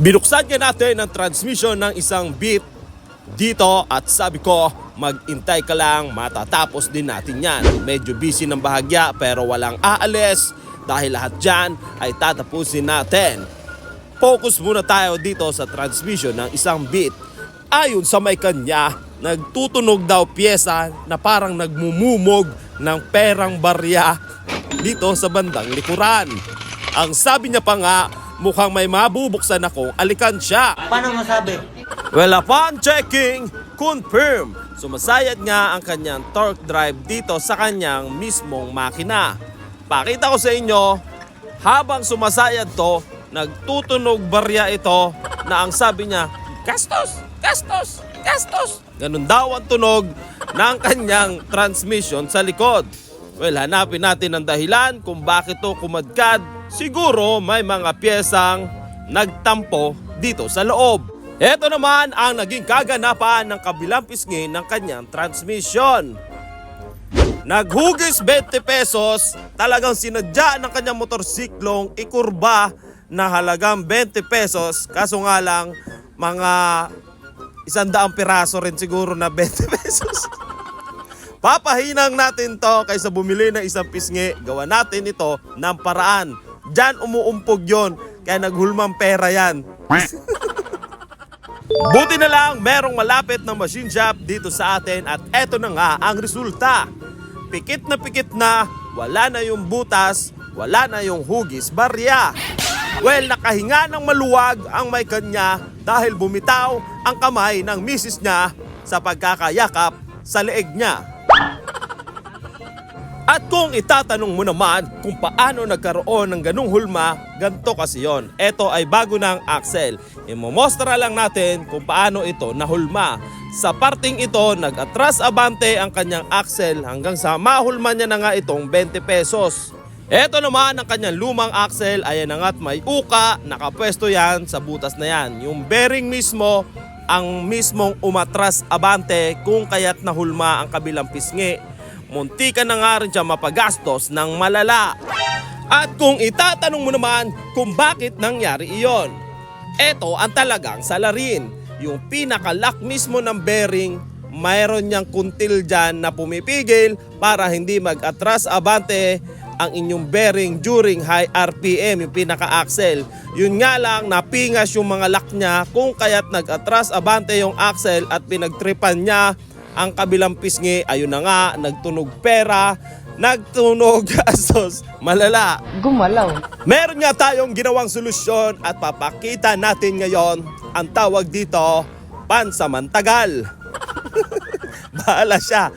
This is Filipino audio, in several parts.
Binuksan nga natin ang transmission ng isang beat dito at sabi ko magintay ka lang matatapos din natin yan. Medyo busy ng bahagya pero walang aalis dahil lahat dyan ay tatapusin natin. Focus muna tayo dito sa transmission ng isang beat. Ayon sa may kanya, nagtutunog daw pyesa na parang nagmumumog ng perang barya dito sa bandang likuran. Ang sabi niya pa nga, mukhang may mabubuksan akong alikansya. Paano masabi? Well, upon checking, confirm. Sumasayad nga ang kanyang torque drive dito sa kanyang mismong makina. Pakita ko sa inyo, habang sumasayad to, nagtutunog barya ito na ang sabi niya, gastos, gastos, gastos. Ganun daw ang tunog ng kanyang transmission sa likod. Well, hanapin natin ang dahilan kung bakit to kumadkad. Siguro may mga piyesang nagtampo dito sa loob. Ito naman ang naging kaganapan ng kabilang pisngi ng kanyang transmission. Naghugis 20 pesos, talagang sinadya ng kanyang motorsiklong ikurba na halagang 20 pesos. Kaso nga lang, mga isandaang piraso rin siguro na 20 pesos. Papahinang natin to kaysa bumili ng isang pisngi. Gawa natin ito ng paraan. Diyan umuumpog yon kaya naghulmang pera yan. Buti na lang merong malapit na machine shop dito sa atin at eto na nga ang resulta. Pikit na pikit na, wala na yung butas, wala na yung hugis barya. Well, nakahinga ng maluwag ang may kanya dahil bumitaw ang kamay ng misis niya sa pagkakayakap sa leeg niya. At kung itatanong mo naman kung paano nagkaroon ng ganung hulma, ganito kasi yon. Ito ay bago ng axle. Imomostra lang natin kung paano ito nahulma. Sa parting ito, nag-atras abante ang kanyang axle hanggang sa mahulma niya na nga itong 20 pesos. Ito naman ang kanyang lumang axle, ayan na nga't may uka, nakapwesto yan sa butas na yan. Yung bearing mismo, ang mismong umatras abante kung kaya't nahulma ang kabilang pisngi munti ka na nga rin siya mapagastos ng malala. At kung itatanong mo naman kung bakit nangyari iyon, eto ang talagang salarin. Yung pinaka-lock mismo ng bearing, mayroon niyang kuntil dyan na pumipigil para hindi mag-atras abante ang inyong bearing during high RPM, yung pinaka-axle. Yun nga lang, napingas yung mga lock niya kung kaya't nag-atras abante yung axle at pinagtripan niya ang kabilang pisngi, ayun na nga, nagtunog pera, nagtunog gastos, malala. Gumalaw. Meron nga tayong ginawang solusyon at papakita natin ngayon ang tawag dito, pansamantagal. Bahala siya.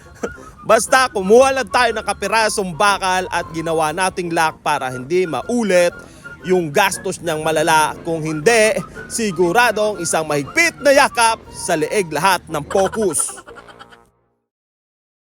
Basta kumuha lang tayo ng kapirasong bakal at ginawa nating lock para hindi maulit yung gastos niyang malala. Kung hindi, siguradong isang mahigpit na yakap sa leeg lahat ng focus.